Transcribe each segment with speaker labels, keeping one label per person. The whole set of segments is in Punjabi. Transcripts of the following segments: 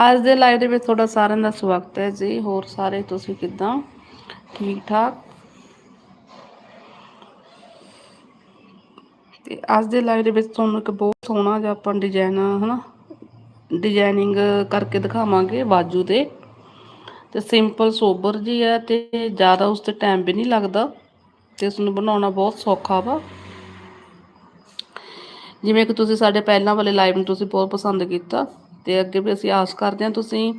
Speaker 1: ਅੱਜ ਦੇ ਲਾਈਵ ਦੇ ਵਿੱਚ ਤੁਹਾਡਾ ਸਾਰਿਆਂ ਦਾ ਸਵਾਗਤ ਹੈ ਜੀ। ਹੋਰ ਸਾਰੇ ਤੁਸੀਂ ਕਿੱਦਾਂ? ਠੀਕ ਠਾਕ? ਤੇ ਅੱਜ ਦੇ ਲਾਈਵ ਦੇ ਵਿੱਚ ਤੁਹਾਨੂੰ ਇੱਕ ਬਹੁਤ ਸੋਹਣਾ ਜਿਹਾ ਆਪਾਂ ਡਿਜ਼ਾਈਨ ਹਨਾ? ਡਿਜ਼ਾਈਨਿੰਗ ਕਰਕੇ ਦਿਖਾਵਾਂਗੇ ਬਾਜੂ ਤੇ ਤੇ ਸਿੰਪਲ ਸੋਬਰ ਜੀ ਹੈ ਤੇ ਜ਼ਿਆਦਾ ਉਸ ਤੇ ਟਾਈਮ ਵੀ ਨਹੀਂ ਲੱਗਦਾ। ਤੇ ਉਸ ਨੂੰ ਬਣਾਉਣਾ ਬਹੁਤ ਸੌਖਾ ਵਾ। ਜਿਵੇਂ ਕਿ ਤੁਸੀਂ ਸਾਡੇ ਪਹਿਲਾਂ ਵਾਲੇ ਲਾਈਵ ਨੂੰ ਤੁਸੀਂ ਬਹੁਤ ਪਸੰਦ ਕੀਤਾ। ਤੇ ਅੱਗੇ ਵੀ ਅਸੀਂ ਆਸ ਕਰਦੇ ਹਾਂ ਤੁਸੀਂ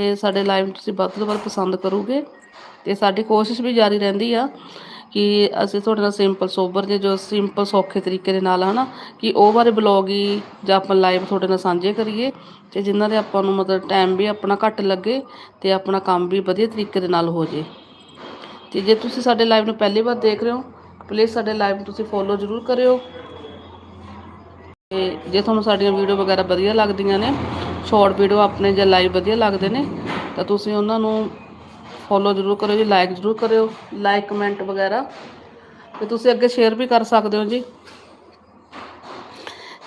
Speaker 1: ਇਹ ਸਾਡੇ ਲਾਈਵ ਤੁਸੀਂ ਵੱਧ ਤੋਂ ਵੱਧ ਪਸੰਦ ਕਰੋਗੇ ਤੇ ਸਾਡੀ ਕੋਸ਼ਿਸ਼ ਵੀ ਜਾਰੀ ਰਹਿੰਦੀ ਆ ਕਿ ਅਸੀਂ ਤੁਹਾਡੇ ਨਾਲ ਸਿੰਪਲ ਸੋਬਰ ਦੇ ਜੋ ਸਿੰਪਲ ਸੌਖੇ ਤਰੀਕੇ ਦੇ ਨਾਲ ਹਨਾ, ਕਿ ਉਹ ਬਾਰੇ ਬਲੌਗ ਹੀ ਜਾਂ ਆਪਾਂ ਲਾਈਵ ਤੁਹਾਡੇ ਨਾਲ ਸਾਂਝੇ ਕਰੀਏ ਤੇ ਜਿਨ੍ਹਾਂ ਦੇ ਆਪਾਂ ਨੂੰ ਮਤਲਬ ਟਾਈਮ ਵੀ ਆਪਣਾ ਘੱਟ ਲੱਗੇ ਤੇ ਆਪਣਾ ਕੰਮ ਵੀ ਵਧੀਆ ਤਰੀਕੇ ਦੇ ਨਾਲ ਹੋ ਜੇ। ਤੇ ਜੇ ਤੁਸੀਂ ਸਾਡੇ ਲਾਈਵ ਨੂੰ ਪਹਿਲੀ ਵਾਰ ਦੇਖ ਰਹੇ ਹੋ ਪਲੀਜ਼ ਸਾਡੇ ਲਾਈਵ ਨੂੰ ਤੁਸੀਂ ਫੋਲੋ ਜ਼ਰੂਰ ਕਰਿਓ। ਤੇ ਜੇ ਤੁਹਾਨੂੰ ਸਾਡੀਆਂ ਵੀਡੀਓ ਵਗੈਰਾ ਵਧੀਆ ਲੱਗਦੀਆਂ ਨੇ ਸ਼ਾਰਟ ਵੀਡੀਓ ਆਪਣੇ ਜਾਂ ਲਾਈਵ ਵਧੀਆ ਲੱਗਦੇ ਨੇ, ਤਾਂ ਤੁਸੀਂ ਉਹਨਾਂ ਨੂੰ ਫੋਲੋ ਜ਼ਰੂਰ ਕਰਿਓ ਜੀ ਲਾਈਕ ਜ਼ਰੂਰ ਕਰਿਓ ਲਾਈਕ ਕਮੈਂਟ ਵਗੈਰਾ। ਤੇ ਤੁਸੀਂ ਅੱਗੇ ਸ਼ੇਅਰ ਵੀ ਕਰ ਸਕਦੇ ਹੋ ਜੀ।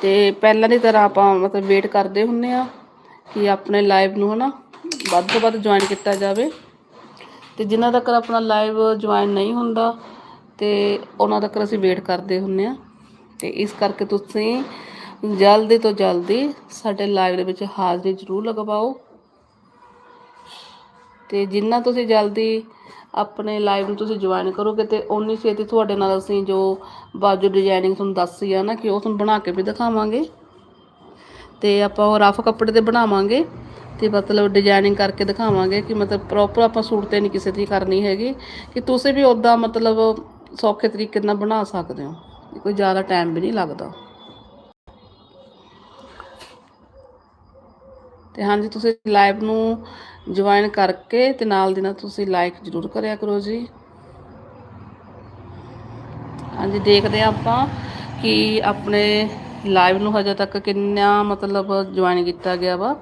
Speaker 1: ਤੇ ਪਹਿਲਾਂ ਦੀ ਤਰ੍ਹਾਂ ਆਪਾਂ ਮਤਲਬ ਵੇਟ ਕਰਦੇ ਹੁੰਨੇ ਆ ਕਿ ਆਪਣੇ ਲਾਈਵ ਨੂੰ ਹਨਾ ਵੱਧ ਤੋਂ ਵੱਧ ਜੁਆਇਨ ਕੀਤਾ ਜਾਵੇ। ਤੇ ਜਿਨ੍ਹਾਂ ਤੱਕ ਆਪਣਾ ਲਾਈਵ ਜੁਆਇਨ ਨਹੀਂ ਹੁੰਦਾ, ਤੇ ਉਹਨਾਂ ਤੱਕ ਅਸੀਂ ਵੇਟ ਕਰਦੇ ਹੁੰਨੇ ਆ। ਤੇ ਇਸ ਕਰਕੇ ਤੁਸੀਂ ਜਲਦੀ ਤੋਂ ਜਲਦੀ ਸਾਡੇ ਲਾਈਵ ਦੇ ਵਿੱਚ ਹਾਜ਼ਰੀ ਜ਼ਰੂਰ ਲਗਵਾਓ। ਤੇ ਜਿੰਨਾ ਤੁਸੀਂ ਜਲਦੀ ਆਪਣੇ ਲਾਈਵ ਨੂੰ ਤੁਸੀਂ ਜੁਆਇਨ ਕਰੋਗੇ ਤੇ ਓਨੀ ਛੇਤੀ ਤੁਹਾਡੇ ਨਾਲ ਅਸੀਂ ਜੋ ਬਾਜੂ ਡਿਜ਼ਾਈਨਿੰਗ ਤੁਹਾਨੂੰ ਦੱਸੀ ਆ ਨਾ ਕਿ ਉਹ ਤੁਹਾਨੂੰ ਬਣਾ ਕੇ ਵੀ ਦਿਖਾਵਾਂਗੇ। ਤੇ ਆਪਾਂ ਉਹ ਰਫ ਕੱਪੜੇ ਤੇ ਬਣਾਵਾਂਗੇ ਤੇ ਮਤਲਬ ਡਿਜ਼ਾਈਨਿੰਗ ਕਰਕੇ ਦਿਖਾਵਾਂਗੇ ਕਿ ਮਤਲਬ ਪ੍ਰੋਪਰ ਆਪਾਂ ਸੂਟ ਤੇ ਨਹੀਂ ਕਿਸੇ ਦੀ ਕਰਨੀ ਹੈਗੀ ਕਿ ਤੁਸੀਂ ਵੀ ਉਦਾਂ ਮਤਲਬ ਸੌਖੇ ਤਰੀਕੇ ਨਾਲ ਬਣਾ ਸਕਦੇ ਹੋ। ਕੋਈ ਜ਼ਿਆਦਾ ਟਾਈਮ ਵੀ ਨਹੀਂ ਲੱਗਦਾ। ਤੇ ਹਾਂਜੀ, ਤੁਸੀਂ ਲਾਈਵ ਨੂੰ ਜੁਆਇਨ ਕਰਕੇ ਤੇ ਨਾਲ ਦੀ ਨਾਲ ਤੁਸੀਂ ਲਾਈਕ ਜ਼ਰੂਰ ਕਰਿਆ ਕਰੋ ਜੀ। ਹਾਂਜੀ, ਦੇਖਦੇ ਹਾਂ ਆਪਾਂ ਕਿ ਆਪਣੇ ਲਾਈਵ ਨੂੰ ਹਜੇ ਤੱਕ ਕਿੰਨਾ ਮਤਲਬ ਜੁਆਇਨ ਕੀਤਾ ਗਿਆ ਵਾ।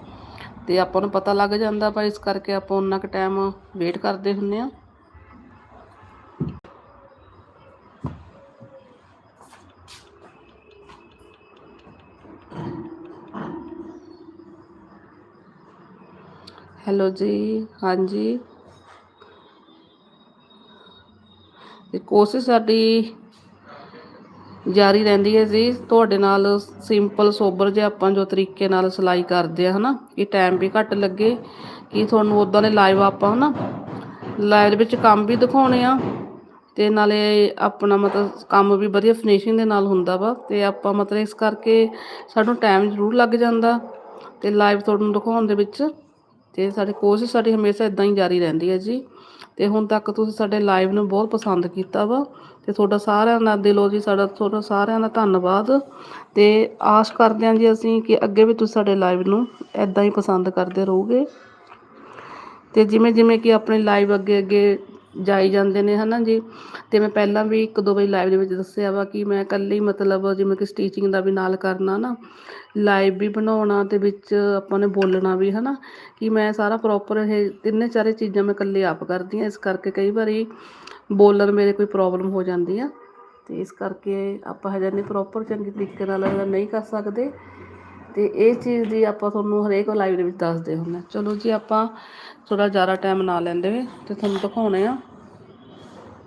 Speaker 1: ਤੇ ਆਪਾਂ ਨੂੰ ਪਤਾ ਲੱਗ ਜਾਂਦਾ ਵਾ, ਇਸ ਕਰਕੇ ਆਪਾਂ ਉਹਨਾਂ ਕੁ ਟਾਈਮ ਵੇਟ ਕਰਦੇ ਹੁੰਨੇ ਆ ਹੈਲੋ ਜੀ, ਹਾਂਜੀ। ਤੇ ਕੋਸ਼ਿਸ਼ ਸਾਡੀ ਜਾਰੀ ਰਹਿੰਦੀ ਹੈ ਜੀ, ਤੁਹਾਡੇ ਨਾਲ ਸਿੰਪਲ ਸੋਬਰ ਜੇ ਆਪਾਂ ਜੋ ਤਰੀਕੇ ਨਾਲ ਸਿਲਾਈ ਕਰਦੇ ਆ, ਹਨਾ, ਕਿ ਟਾਈਮ ਵੀ ਘੱਟ ਲੱਗੇ, ਕਿ ਤੁਹਾਨੂੰ ਉਦਾਂ ਦੇ ਲਾਈਵ ਆਪਾਂ, ਹਨਾ ਲਾਈਵ ਦੇ ਵਿੱਚ ਕੰਮ ਵੀ ਦਿਖਾਉਣੇ ਆ, ਤੇ ਨਾਲੇ ਆਪਣਾ ਮਤਲਬ ਕੰਮ ਵੀ ਵਧੀਆ ਫਿਨਿਸ਼ਿੰਗ ਦੇ ਨਾਲ ਹੁੰਦਾ ਵਾ, ਤੇ ਆਪਾਂ ਮਤਲਬ ਇਸ ਕਰਕੇ ਸਾਨੂੰ ਟਾਈਮ ਜ਼ਰੂਰ ਲੱਗ ਜਾਂਦਾ, ਤੇ ਲਾਈਵ ਤੁਹਾਨੂੰ ਦਿਖਾਉਣ ਦੇ ਵਿੱਚ। ਤੇ ਸਾਡੀ ਕੋਸ਼ਿਸ਼ ਸਾਡੀ ਹਮੇਸ਼ਾ ਇਦਾਂ ਹੀ ਜਾਰੀ ਰਹਿੰਦੀ ਹੈ ਜੀ। ਤੇ ਹੁਣ ਤੱਕ ਤੁਸੀਂ ਸਾਡੇ ਲਾਈਵ ਨੂੰ ਬਹੁਤ ਪਸੰਦ ਕੀਤਾ ਵਾ। ਤੇ ਤੁਹਾਡਾ ਸਾਰਿਆਂ ਦਾ ਦਿਲੋਂ ਜੀ, ਸਾਡਾ ਤੁਹਾਡਾ ਸਾਰਿਆਂ ਦਾ ਧੰਨਵਾਦ। ਤੇ ਆਸ ਕਰਦੇ ਹਾਂ ਜੀ ਅਸੀਂ ਕਿ ਅੱਗੇ ਵੀ ਤੁਸੀਂ ਸਾਡੇ ਲਾਈਵ ਨੂੰ ਇਦਾਂ ਹੀ ਪਸੰਦ ਕਰਦੇ ਰਹੋਗੇ। ਤੇ ਜਿਵੇਂ ਜਿਵੇਂ ਕਿ ਆਪਣੇ ਲਾਈਵ ਅੱਗੇ ਅੱਗੇ ਜਾਈ ਜਾਂਦੇ ਨੇ, ਹਨਾ ਜੀ? ਤੇ ਮੈਂ ਪਹਿਲਾਂ ਵੀ ਇੱਕ ਦੋ ਵਾਰੀ ਲਾਈਵ ਦੇ ਵਿੱਚ ਦੱਸਿਆ ਵਾ ਕਿ ਮੈਂ ਇਕੱਲੀ ਮਤਲਬ ਜਿਵੇਂ ਕਿ ਸਟੀਚਿੰਗ ਦਾ ਵੀ ਨਾਲ ਕਰਨਾ ਨਾ ਲਾਈਵ ਵੀ ਬਣਾਉਣਾ ਤੇ ਵਿੱਚ ਆਪਾਂ ਨੇ ਬੋਲਣਾ ਵੀ, ਹਨਾ? ਕਿ ਮੈਂ ਸਾਰਾ ਪ੍ਰੋਪਰ ਇਹ ਤਿੰਨੇ ਚਾਰੇ ਚੀਜ਼ਾਂ ਮੈਂ ਇਕੱਲੇ ਆਪ ਕਰਦੀ ਹਾਂ, ਇਸ ਕਰਕੇ ਕਈ ਵਾਰੀ ਬੋਲਣ ਮੇਰੇ ਕੋਈ ਪ੍ਰੋਬਲਮ ਹੋ ਜਾਂਦੀ ਆ। ਤੇ ਇਸ ਕਰਕੇ ਆਪਾਂ ਹਜੇ ਨਹੀਂ ਪ੍ਰੋਪਰ ਚੰਗੇ ਤਰੀਕੇ ਨਾਲ ਨਹੀਂ ਕਰ ਸਕਦੇ। ਤੇ ਇਹ ਚੀਜ਼ ਦੀ ਆਪਾਂ ਤੁਹਾਨੂੰ ਹਰੇਕ ਲਾਈਵ ਦੇ ਵਿੱਚ ਦੱਸਦੇ ਹੁੰਦੇ ਚਲੋ ਜੀ, ਆਪਾਂ ਥੋੜਾ ਜ਼ਿਆਦਾ ਟਾਈਮ ਨਾ ਲੈਂਦੇ ਹੋਏ ਤੇ ਤੁਹਾਨੂੰ ਦਿਖਾਉਣੇ ਆ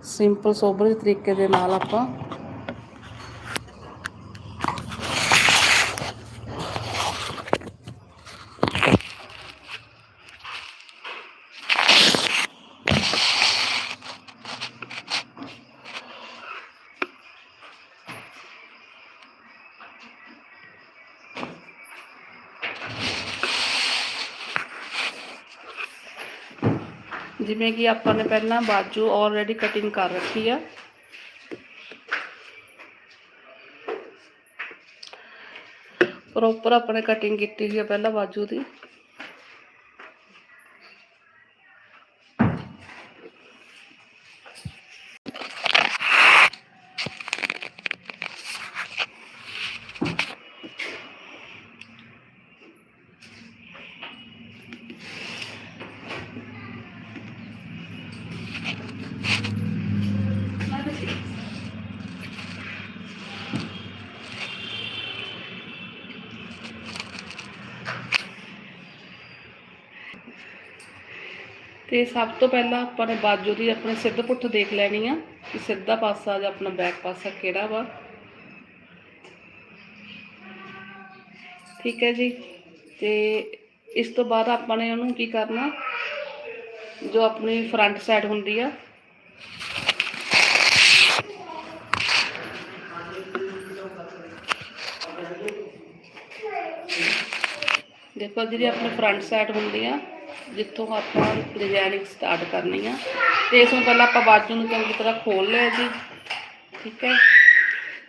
Speaker 1: ਸਿੰਪਲ ਸੋਬਰ ਤਰੀਕੇ ਦੇ ਨਾਲ ਆਪਾਂ ਜਿਵੇਂ ਕਿ ਆਪਾਂ ਨੇ ਪਹਿਲਾਂ ਬਾਜੂ ਆਲਰੇਡੀ ਕਟਿੰਗ ਕਰ ਰੱਖੀ ਆ। ਪ੍ਰੋਪਰ ਆਪਣੇ ਕਟਿੰਗ ਕੀਤੀ ਹੋਈ ਆ ਪਹਿਲਾਂ ਬਾਜੂ ਦੀ। ਤੇ ਸਭ ਤੋਂ ਪਹਿਲਾਂ ਆਪਾਂ ਨੇ ਬਾਜੂ ਦੀ ਆਪਣੇ ਸਿੱਧ ਪੁੱਠ ਦੇਖ ਲੈਣੀ ਆ ਕਿ ਸਿੱਧਾ ਪਾਸਾ ਜਾਂ ਆਪਣਾ ਬੈਕ ਪਾਸਾ ਕਿਹੜਾ ਵਾ। ਠੀਕ ਹੈ ਜੀ। ਤੇ ਇਸ ਤੋਂ ਬਾਅਦ ਆਪਾਂ ਨੇ ਉਹਨੂੰ ਕੀ ਕਰਨਾ, ਜੋ ਆਪਣੀ ਫਰੰਟ ਸਾਈਡ ਹੁੰਦੀ ਆ। ਦੇਖੋ ਜਿਹੜੀ ਆਪਣੀ ਫਰੰਟ ਸਾਈਡ ਹੁੰਦੀ ਆ ਜਿੱਥੋਂ ਆਪਾਂ ਡਿਜ਼ਾਈਨਿੰਗ ਸਟਾਰਟ ਕਰਨੀ ਆ। ਤੇ ਇਸ ਨੂੰ ਪਹਿਲਾਂ ਆਪਾਂ ਬਾਜੂ ਨੂੰ ਚੰਗੀ ਤਰ੍ਹਾਂ ਖੋਲ ਲਿਆ ਜੀ ਠੀਕ ਹੈ?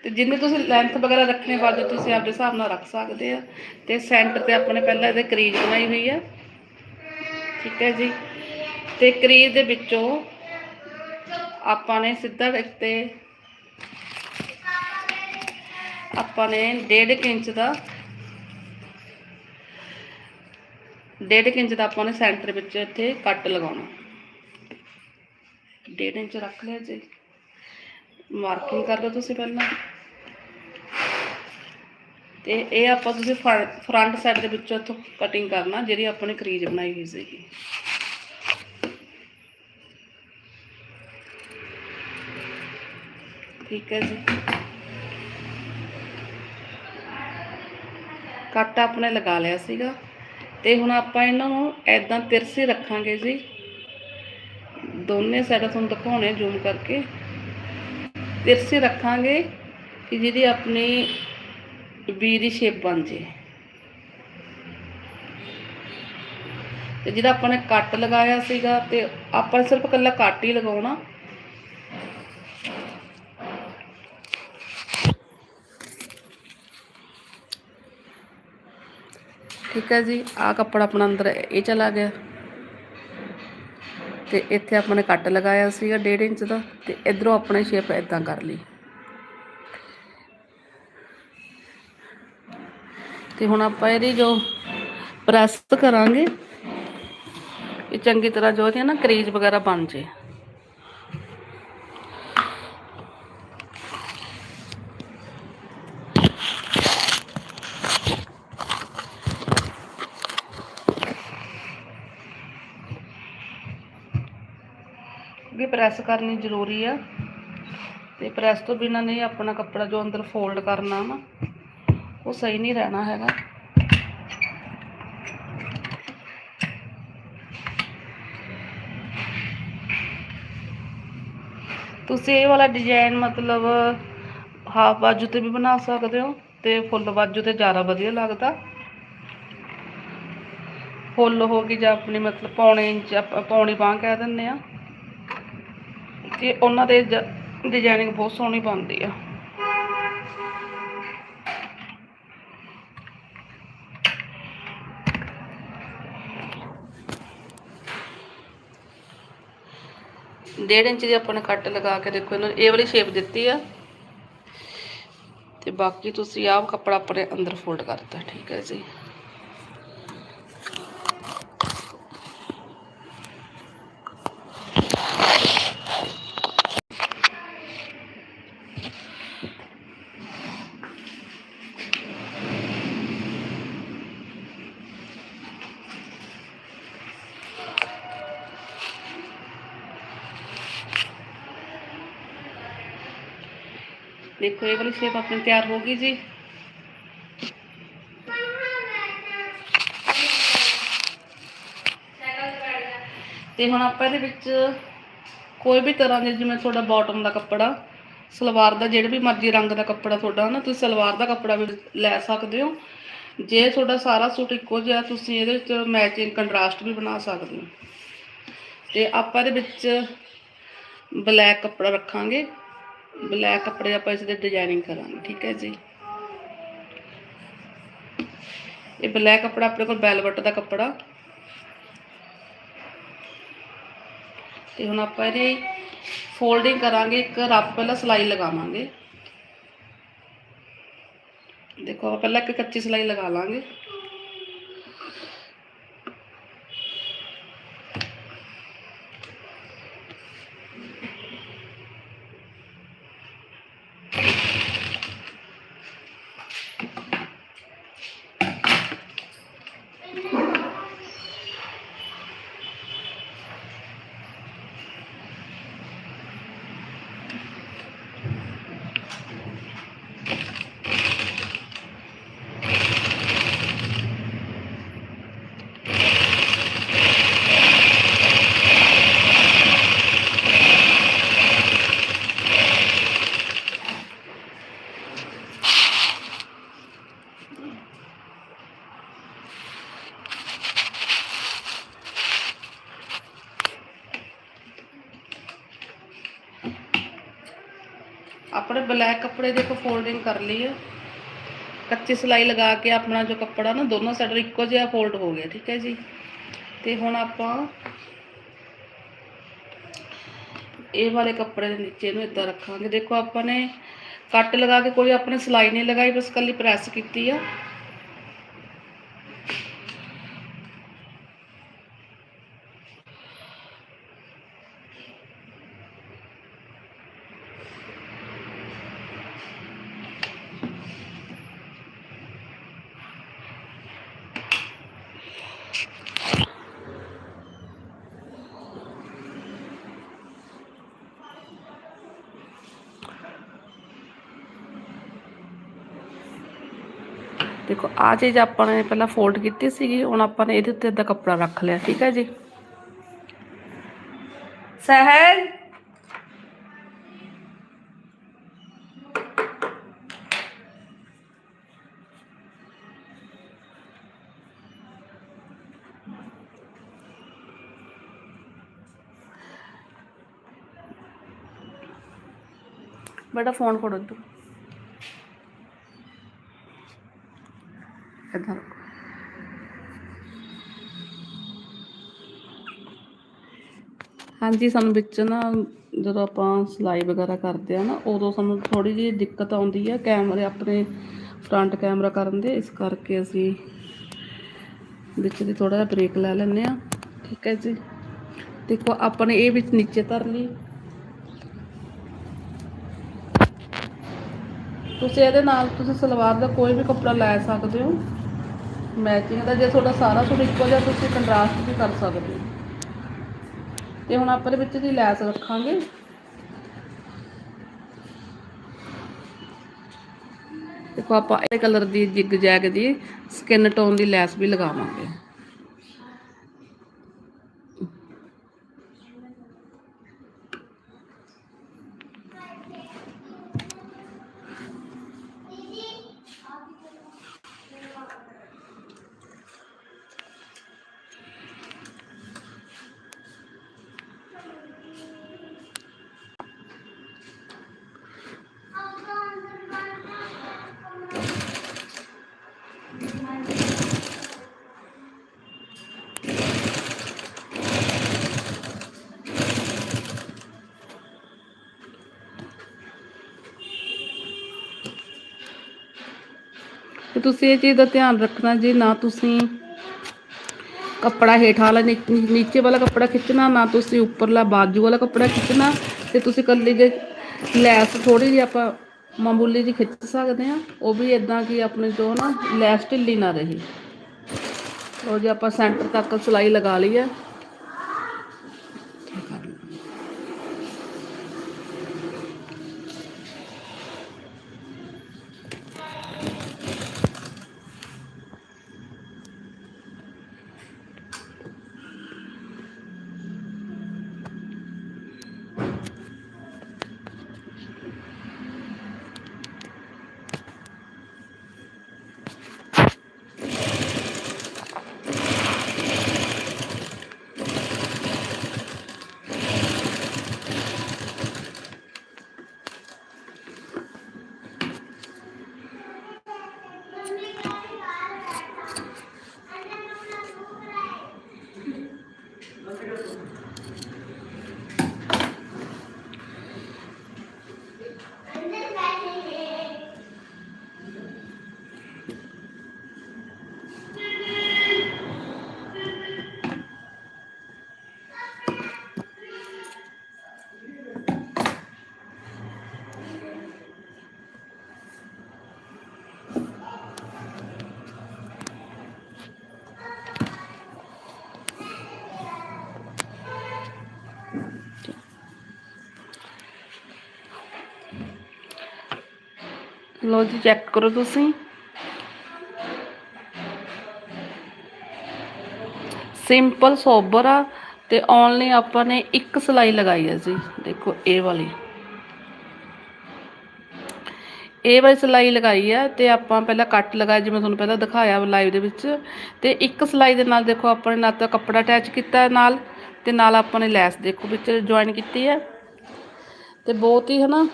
Speaker 1: ਤੇ ਜਿੰਨੇ ਤੁਸੀਂ ਲੈਂਥ ਵਗੈਰਾ ਰੱਖਣੇ ਬਾਜੂ ਤੁਸੀਂ ਆਪਣੇ ਹਿਸਾਬ ਨਾਲ ਰੱਖ ਸਕਦੇ ਆ। ਤੇ ਸੈਂਟਰ ਤੇ ਆਪਣੇ ਪਹਿਲਾਂ ਇਹਦੇ ਕਰੀਜ਼ ਬਣਾਈ ਹੋਈ ਆ। ਠੀਕ ਹੈ ਜੀ? ਤੇ ਕਰੀਜ਼ ਦੇ ਵਿੱਚੋਂ ਆਪਾਂ ਨੇ ਸਿੱਧਾ ਇੱਥੇ ਆਪਾਂ ਨੇ 1.5 ਇੰਚ ਦਾ ਡੇਢ ਕੁ ਇੰਚ ਦਾ ਆਪਾਂ ਨੇ ਸੈਂਟਰ ਵਿੱਚ ਇੱਥੇ ਕੱਟ ਲਗਾਉਣਾ। ਡੇਢ ਇੰਚ ਰੱਖ ਲਿਆ ਜੀ। ਮਾਰਕਿੰਗ ਕਰ ਲਓ ਤੁਸੀਂ ਪਹਿਲਾਂ। ਤੇ ਇਹ ਆਪਾਂ ਤੁਸੀਂ ਫਰੰਟ ਸਾਈਡ ਦੇ ਵਿੱਚੋਂ ਇੱਥੋਂ ਕਟਿੰਗ ਕਰਨਾ, ਜਿਹੜੀ ਆਪਾਂ ਨੇ ਕਰੀਜ਼ ਬਣਾਈ ਹੋਈ ਸੀਗੀ। ਠੀਕ ਹੈ ਜੀ। ਕੱਟ ਆਪਣੇ ਲਗਾ ਲਿਆ ਸੀਗਾ। ਤੇ ਹੁਣ ਆਪਾਂ ਇਹਨਾਂ ਨੂੰ ਐਦਾਂ ਤਿਰਸੇ ਰੱਖਾਂਗੇ ਜੀ। ਦੋਨੇ ਸਾਈਡਾਂ ਤੁਹਾਨੂੰ ਦਿਖਾਉਣੇ ਜ਼ੂਮ ਕਰਕੇ। ਤਿਰਸੇ ਰੱਖਾਂਗੇ ਕਿ ਜਿਹਦੀ ਆਪਣੀ ਵੀ ਦੀ ਸ਼ੇਪ ਬਣ ਜੇ। ਤੇ ਜਿਹੜਾ ਆਪਾਂ ਨੇ ਕੱਟ ਲਗਾਇਆ ਸੀਗਾ ਤੇ ਆਪਾਂ ਸਿਰਫ ਇਕੱਲਾ ਕੱਟ ਹੀ ਲਗਾਉਣਾ। ਠੀਕ ਹੈ ਜੀ ਆ ਕੱਪੜਾ ਆਪਣਾ ਅੰਦਰ ਇਹ ਚਲਾ ਗਿਆ। ਤੇ ਇੱਥੇ ਆਪਾਂ ਨੇ ਕੱਟ ਲਗਾਇਆ ਸੀਗਾ 1.5 ਇੰਚ ਦਾ ਤੇ ਇਧਰੋਂ ਆਪਣੇ ਸ਼ੇਪ ਇਦਾਂ ਕਰ ਲਈ। ਤੇ ਹੁਣ ਆਪਾਂ ਇਹਦੀ ਜੋ ਪ੍ਰੈਸ ਕਰਾਂਗੇ, ਇਹ ਚੰਗੀ ਤਰ੍ਹਾਂ ਜੋ ਹੈ ਨਾ ਕਰੀਜ਼ ਵਗੈਰਾ ਬਣ ਜੇ। ਪ੍ਰੈਸ ਕਰਨੀ ਜ਼ਰੂਰੀ ਆ। ਤੇ ਪ੍ਰੈਸ ਤੋਂ ਬਿਨਾ ਨਹੀਂ ਆਪਣਾ ਕੱਪੜਾ ਜੋ ਅੰਦਰ ਫੋਲਡ ਕਰਨਾ ਨਾ ਉਹ ਸਹੀ ਨਹੀਂ ਰਹਿਣਾ ਹੈਗਾ। ਤੁਸੀਂ ਇਹ ਵਾਲਾ ਡਿਜ਼ਾਈਨ ਮਤਲਬ ਹਾਫ ਬਾਜੂ ਤੇ ਵੀ ਬਣਾ ਸਕਦੇ ਹੋ ਤੇ ਫੁੱਲ ਬਾਜੂ ਤੇ ਜ਼ਿਆਦਾ ਵਧੀਆ ਲੱਗਦਾ। ਫੁੱਲ ਹੋ ਗਈ ਜਾਂ ਆਪਣੀ ਮਤਲਬ ਪੌਣੇ ਇੰਚ, ਆਪਾਂ ਪੌਣੀ ਬਾਂਹ ਕਹਿ ਦਿੰਦੇ ਆ। ਤੇ ਉਹਨਾਂ ਦੇ ਡਿਜ਼ਾਈਨਿੰਗ ਬਹੁਤ ਸੋਹਣੀ ਬਣਦੀ ਆ। ਡੇਢ ਇੰਚ ਦੀ ਆਪਾਂ ਨੇ ਕੱਟ ਲਗਾ ਕੇ ਦੇਖੋ, ਇਹਨਾਂ ਇਹ ਵਾਲੀ ਸ਼ੇਪ ਦਿੱਤੀ ਆ। ਤੇ ਬਾਕੀ ਤੁਸੀਂ ਆਹ ਕੱਪੜਾ ਆਪਣੇ ਅੰਦਰ ਫੋਲਡ ਕਰਤਾ, ਠੀਕ ਹੈ ਜੀ। ਦੇਖੋ, ਇਹ ਵਾਲੀ ਸ਼ੇਪ ਆਪਣੀ ਤਿਆਰ ਹੋ ਗਈ ਤੇ ਹੁਣ ਆਪਾਂ ਇਹਦੇ ਵਿੱਚ ਕੋਈ ਵੀ ਤਰ੍ਹਾਂ ਦੇ, ਜਿਵੇਂ ਤੁਹਾਡਾ ਬਾਟਮ ਦਾ ਕੱਪੜਾ, ਸਲਵਾਰ ਦਾ ਜਿਹੜਾ ਵੀ ਮਰਜ਼ੀ ਰੰਗ ਦਾ ਕੱਪੜਾ ਤੁਹਾਡਾ ਨਾ ਤੁਸੀਂ ਸਲਵਾਰ ਦਾ ਕੱਪੜਾ ਵੀ ਲੈ ਸਕਦੇ ਹੋ। ਜੇ ਤੁਹਾਡਾ ਸਾਰਾ ਸੂਟ ਇੱਕੋ ਜਿਹਾ, ਤੁਸੀਂ ਇਹਦੇ ਵਿੱਚ ਮੈਚਿੰਗ ਕੰਟਰਾਸਟ ਵੀ ਬਣਾ ਸਕਦੇ ਹੋ। ਤੇ ਆਪਾਂ ਇਹਦੇ ਵਿੱਚ ਬਲੈਕ ਕੱਪੜਾ ਰੱਖਾਂਗੇ। ਬਲੈਕ ਕੱਪੜੇ ਆਪਾਂ ਇਸ ਦੇ ਡਿਜ਼ਾਈਨਿੰਗ ਕਰਾਂਗੇ, ਠੀਕ ਹੈ ਜੀ? ਇਹ ਬਲੈਕ ਕੱਪੜਾ ਆਪਣੇ ਕੋਲ ਵੈਲਵਟ ਦਾ ਕੱਪੜਾ। ਤੇ ਹੁਣ ਆਪਾਂ ਇਹਦੀ ਫੋਲਡਿੰਗ ਕਰਾਂਗੇ, ਇੱਕ ਰੱਫ ਪਹਿਲਾਂ ਸਿਲਾਈ ਲਗਾਵਾਂਗੇ। ਦੇਖੋ, ਆਪਾਂ ਪਹਿਲਾਂ ਇੱਕ ਕੱਚੀ ਸਿਲਾਈ ਲਗਾ ਲਾਂਗੇ। ਕੱਪੜੇ ਦੇਖੋ ਫੋਲਡਿੰਗ ਕਰ ਲਈ ਹੈ ਕੱਚੀ ਸਿਲਾਈ ਲਗਾ ਕੇ ਆਪਣਾ ਜੋ ਕੱਪੜਾ ਨਾ, ਦੋਨੋਂ ਸਾਈਡ ਇੱਕੋ ਜਿਹਾ ਫੋਲਡ ਹੋ ਗਿਆ, ਠੀਕ ਹੈ ਜੀ। ਤੇ ਹੁਣ ਆਪਾਂ ਇਹ ਵਾਲੇ ਕੱਪੜੇ ਦੇ ਨੀਚੇ ਨੂੰ ਇਦਾਂ ਰੱਖਾਂਗੇ। ਦੇਖੋ ਆਪਾਂ ਨੇ ਕੱਟ ਲਗਾ ਕੇ ਕੋਈ ਆਪਣੇ ਸਿਲਾਈ ਨਹੀਂ ਲਗਾਈ, ਬਸ ਕੱਲੀ ਪ੍ਰੈਸ ਕੀਤੀ ਆ। ਦੇਖੋ ਆ ਚੀਜ਼ ਆਪਾਂ ਨੇ ਪਹਿਲਾਂ ਫੋਲਡ ਕੀਤੀ ਸੀਗੀ ਹੁਣ ਆਪਾਂ ਨੇ ਇਹਦੇ ਉੱਤੇ ਇਦਾਂ ਕੱਪੜਾ ਰੱਖ ਲਿਆ ਠੀਕ ਹੈ ਜੀ ਸਹਿਜ ਬੇਟਾ ਫੋਨ ਫੜੋ ਤੂੰ ਇੱਦਾਂ ਹਾਂਜੀ, ਸਾਨੂੰ ਵਿੱਚ ਨਾ ਜਦੋਂ ਆਪਾਂ ਸਿਲਾਈ ਵਗੈਰਾ ਕਰਦੇ ਆ ਨਾ, ਉਦੋਂ ਸਾਨੂੰ ਥੋੜੀ ਜਿਹੀ ਦਿੱਕਤ ਆਉਂਦੀ ਹੈ ਕੈਮਰੇ ਆਪਣੇ ਫਰੰਟ ਕੈਮਰਾ ਕਰਨ ਦੇ, ਇਸ ਕਰਕੇ ਅਸੀਂ ਵਿੱਚ ਦੀ ਥੋੜਾ ਜਿਹਾ ਬ੍ਰੇਕ ਲੈ ਲੈਂਦੇ ਆ। ਠੀਕ ਹੈ ਜੀ। ਦੇਖੋ, ਆਪਾਂ ਨੇ ਇਹ ਵਿੱਚ ਨੀਚੇ ਧਰ ਲਈ। ਤੁਸੀਂ ਇਹਦੇ ਨਾਲ ਤੁਸੀਂ ਸਲਵਾਰ ਦਾ ਕੋਈ ਵੀ ਕੱਪੜਾ ਲੈ ਸਕਦੇ ਹੋ। ਮੈਚਿੰਗ ਦਾ, ਜੇ ਤੁਹਾਡਾ ਸਾਰਾ ਸੂਟ ਇੱਕੋ ਜਿਹਾ, ਤੁਸੀਂ ਕੰਟਰਾਸਟ ਵੀ ਕਰ ਸਕਦੇ ਹੋ। ਤੇ ਹੁਣ ਆਪਾਂ ਦੇ ਵਿੱਚ ਦੀ ਲੈਸ ਰੱਖਾਂਗੇ। ਦੇਖੋ, ਆਪਾਂ ਇਹ ਕਲਰ ਦੀ ਜਿਗ ਜੈਗ ਦੀ ਸਕਿਨ ਟੋਨ ਦੀ ਲੈਸ ਵੀ ਲਗਾਵਾਂਗੇ। ਤੇ ਤੁਸੀਂ ਇਹ ਚੀਜ਼ ਦਾ ਧਿਆਨ ਰੱਖਣਾ ਜੀ, ਨਾ ਤੁਸੀਂ ਕੱਪੜਾ ਹੇਠਾਂ ਵਾਲਾ, ਨੀ- ਨੀਚੇ ਵਾਲਾ ਕੱਪੜਾ ਖਿੱਚਣਾ, ਨਾ ਤੁਸੀਂ ਉੱਪਰਲਾ ਬਾਜੂ ਵਾਲਾ ਕੱਪੜਾ ਖਿੱਚਣਾ ਤੇ ਤੁਸੀਂ ਕੱਲੀ ਜੇ ਲੈਸ ਥੋੜੀ ਜਿਹੀ ਆਪਾਂ ਮਾਮੂਲੀ ਜਿਹੀ ਖਿੱਚ ਸਕਦੇ ਆ ਉਹ ਵੀ ਇਦਾਂ ਕਿ ਆਪਣੇ ਜੋ ਨਾ ਲੈਸ ਢਿੱਲੀ ਨਾ ਰਹੀ। ਉਹ ਜੇ, ਆਪਾਂ ਸੈਂਟਰ ਤੱਕ ਸਿਲਾਈ ਲਗਾ ਲਈ ਹੈ। ਲੋ ਜੀ ਚੈੱਕ ਕਰੋ ਤੁਸੀਂ। ਸਿੰਪਲ ਸੋਬਰ ਆ ਤੇ ਓਨਲੀ ਆਪਾਂ ਨੇ ਇੱਕ ਸਿਲਾਈ ਲਗਾਈ ਹੈ ਜੀ। ਦੇਖੋ, ਇਹ ਵਾਲੀ। ਇਹ ਵਾਲੀ ਸਿਲਾਈ ਲਗਾਈ ਆ ਤੇ ਆਪਾਂ ਪਹਿਲਾਂ ਕੱਟ ਲਗਾਇਆ, ਜਿਵੇਂ ਤੁਹਾਨੂੰ ਪਹਿਲਾਂ ਦਿਖਾਇਆ ਲਾਈਵ ਦੇ ਵਿੱਚ। ਤੇ ਇੱਕ ਸਿਲਾਈ ਦੇ ਨਾਲ ਦੇਖੋ, ਆਪਾਂ ਨੇ ਨਾ ਤਾਂ ਕੱਪੜਾ ਅਟੈਚ ਕੀਤਾ ਹੈ ਨਾਲ ਤੇ ਨਾਲ ਆਪਾਂ ਨੇ ਲੈਸ ਦੇਖੋ, ਵਿੱਚ ਜੁਆਇਨ ਕੀਤੀ ਹੈ। ਤੇ ਬਹੁਤ ਹੀ ਹਨਾ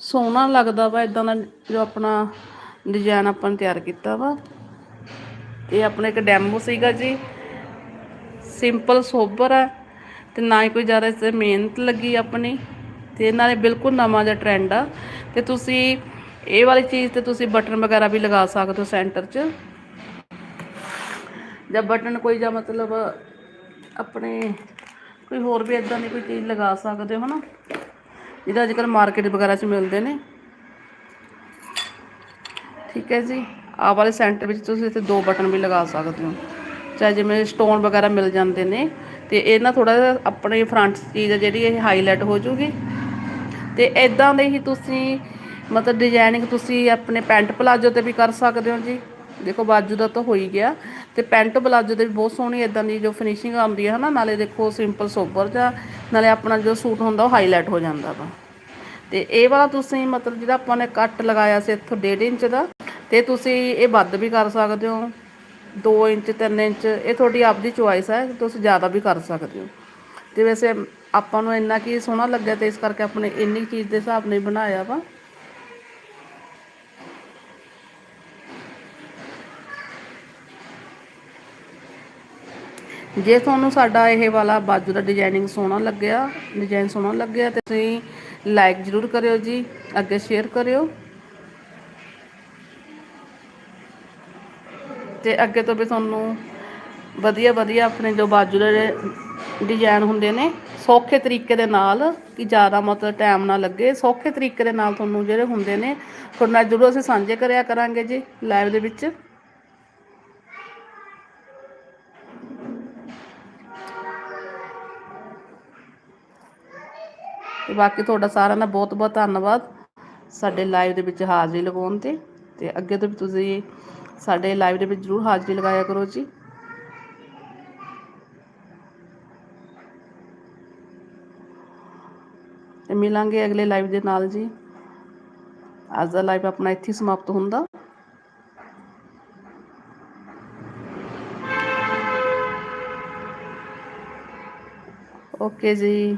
Speaker 1: ਸੋਹਣਾ ਲੱਗਦਾ ਵਾ ਇਦਾਂ ਦਾ ਜੋ ਆਪਣਾ ਡਿਜ਼ਾਈਨ ਆਪਾਂ ਨੇ ਤਿਆਰ ਕੀਤਾ ਵਾ। ਇਹ ਆਪਣਾ ਇੱਕ ਡੈਮੋ ਸੀਗਾ ਜੀ। ਸਿੰਪਲ ਸੋਬਰ ਹੈ ਤੇ ਨਾ ਹੀ ਕੋਈ ਜ਼ਿਆਦਾ ਇਸ ਤੇ ਮਿਹਨਤ ਲੱਗੀ ਆਪਣੀ, ਤੇ ਨਾਲੇ ਬਿਲਕੁਲ ਨਵਾਂ ਜਿਹਾ ਟ੍ਰੈਂਡ ਆ। ਤੇ ਤੁਸੀਂ ਇਹ ਵਾਲੀ ਚੀਜ਼ ਤੇ ਤੁਸੀਂ ਬਟਨ ਵਗੈਰਾ ਵੀ ਲਗਾ ਸਕਦੇ ਹੋ ਸੈਂਟਰ 'ਚ। ਜਾਂ ਬਟਨ ਕੋਈ ਜਾਂ ਮਤਲਬ ਆਪਣੇ ਕੋਈ ਹੋਰ ਵੀ ਇਦਾਂ ਦੀ ਕੋਈ ਚੀਜ਼ ਲਗਾ ਸਕਦੇ ਹੋ, ਹਨਾ? ਜਿਹਦਾ ਅੱਜ ਕੱਲ੍ਹ ਮਾਰਕੀਟ ਵਗੈਰਾ 'ਚ ਮਿਲਦੇ ਨੇ। ਠੀਕ ਹੈ ਜੀ। ਆਹ ਵਾਲੇ ਸੈਂਟਰ ਵਿੱਚ ਤੁਸੀਂ ਇੱਥੇ ਦੋ ਬਟਨ ਵੀ ਲਗਾ ਸਕਦੇ ਹੋ। ਚਾਹੇ ਜਿਵੇਂ ਸਟੋਨ ਵਗੈਰਾ ਮਿਲ ਜਾਂਦੇ ਨੇ। ਤੇ ਇਹ ਨਾ ਥੋੜਾ ਜਿਹਾ ਆਪਣੇ ਫਰੰਟ ਚੀਜ਼ ਜਿਹੜੀ ਇਹ ਹਾਈਲਾਈਟ ਹੋ ਜੂਗੀ। ਤੇ ਇਦਾਂ ਦੇ ਹੀ ਤੁਸੀਂ ਮਤਲਬ ਡਿਜ਼ਾਈਨਿੰਗ ਤੁਸੀਂ ਆਪਣੇ ਪੈਂਟ ਪਲਾਜੋ ਤੇ ਵੀ ਕਰ ਸਕਦੇ ਹੋ ਜੀ। ਦੇਖੋ ਬਾਜੂ ਦਾ ਤਾਂ ਹੋ ਹੀ ਗਿਆ ਤੇ ਪੈਂਟ ਪਲਾਜੋ ਤੇ ਵੀ ਬਹੁਤ ਸੋਹਣੀ ਇਦਾਂ ਦੀ ਜੋ ਫਿਨਿਸ਼ਿੰਗ ਆਉਂਦੀ ਹੈ ਹਨਾ, ਨਾਲੇ ਦੇਖੋ ਸਿੰਪਲ ਸੋਬਰ ਜਾਂ ਨਾਲੇ ਆਪਣਾ ਜੋ ਸੂਟ ਹੁੰਦਾ ਉਹ ਹਾਈਲਾਈਟ ਹੋ ਜਾਂਦਾ ਵਾ। ਤੇ ਇਹ ਵਾਲਾ ਤੁਸੀਂ ਮਤਲਬ ਜਿਹੜਾ ਆਪਾਂ ਨੇ ਕੱਟ ਲਗਾਇਆ ਸੀ ਇੱਥੋਂ 1.5 ਇੰਚ ਦਾ, ਤੇ ਤੁਸੀਂ ਇਹ ਵੱਧ ਵੀ ਕਰ ਸਕਦੇ ਹੋ 2 ਇੰਚ 3 ਇੰਚ, ਇਹ ਤੁਹਾਡੀ ਆਪਦੀ ਚੁਆਇਸ ਹੈ, ਤੁਸੀਂ ਜ਼ਿਆਦਾ ਵੀ ਕਰ ਸਕਦੇ ਹੋ। ਤੇ ਵੈਸੇ ਆਪਾਂ ਨੂੰ ਇੰਨਾ ਕੀ ਸੋਹਣਾ ਲੱਗਿਆ ਤੇ ਇਸ ਕਰਕੇ ਆਪਣੇ ਇੰਨੀ ਚੀਜ਼ ਦੇ ਹਿਸਾਬ ਨਾਲ ਬਣਾਇਆ ਵਾ। ਜੇ ਤੁਹਾਨੂੰ ਸਾਡਾ ਇਹ ਵਾਲਾ ਬਾਜੂ ਦਾ ਡਿਜ਼ਾਈਨਿੰਗ ਸੋਹਣਾ ਲੱਗਿਆ ਡਿਜ਼ਾਈਨ ਸੋਹਣਾ ਲੱਗਿਆ ਤੇ ਤੁਸੀਂ ਲਾਈਕ ਜ਼ਰੂਰ ਕਰਿਓ ਜੀ, ਅੱਗੇ ਸ਼ੇਅਰ ਕਰਿਓ। ਤੇ ਅੱਗੇ ਤੋਂ ਵੀ ਤੁਹਾਨੂੰ ਵਧੀਆ ਵਧੀਆ ਆਪਣੇ ਜੋ ਬਾਜੂ ਦੇ ਡਿਜ਼ਾਈਨ ਹੁੰਦੇ ਨੇ, ਸੌਖੇ ਤਰੀਕੇ ਦੇ ਨਾਲ, ਕਿ ਜ਼ਿਆਦਾ ਮਤਲਬ ਟਾਈਮ ਨਾ ਲੱਗੇ, ਸੌਖੇ ਤਰੀਕੇ ਦੇ ਨਾਲ ਤੁਹਾਨੂੰ ਜਿਹੜੇ ਹੁੰਦੇ ਨੇ, ਤੁਹਾਡੇ ਨਾਲ ਜ਼ਰੂਰ ਅਸੀਂ ਸਾਂਝੇ ਕਰਿਆ ਕਰਾਂਗੇ ਜੀ ਲਾਈਵ ਦੇ ਵਿੱਚ। ਤੇ ਬਾਕੀ ਤੁਹਾਡਾ ਸਾਰਿਆਂ ਦਾ ਬਹੁਤ ਬਹੁਤ ਧੰਨਵਾਦ ਸਾਡੇ ਲਾਈਵ ਦੇ ਵਿੱਚ ਹਾਜ਼ਰੀ ਲਗਾਉਣ ਤੇ ਤੇ ਅੱਗੇ ਤੋਂ ਵੀ ਤੁਸੀਂ ਸਾਡੇ ਲਾਈਵ ਦੇ ਵਿੱਚ ਜ਼ਰੂਰ ਹਾਜ਼ਰੀ ਲਗਾਇਆ ਕਰੋ ਜੀ। ਤੇ ਮਿਲਾਂਗੇ ਅਗਲੇ ਲਾਈਵ ਦੇ ਨਾਲ ਜੀ। ਅੱਜ ਦਾ ਲਾਈਵ ਆਪਣਾ ਇੱਥੇ ਸਮਾਪਤ ਹੁੰਦਾ। ਓਕੇ ਜੀ।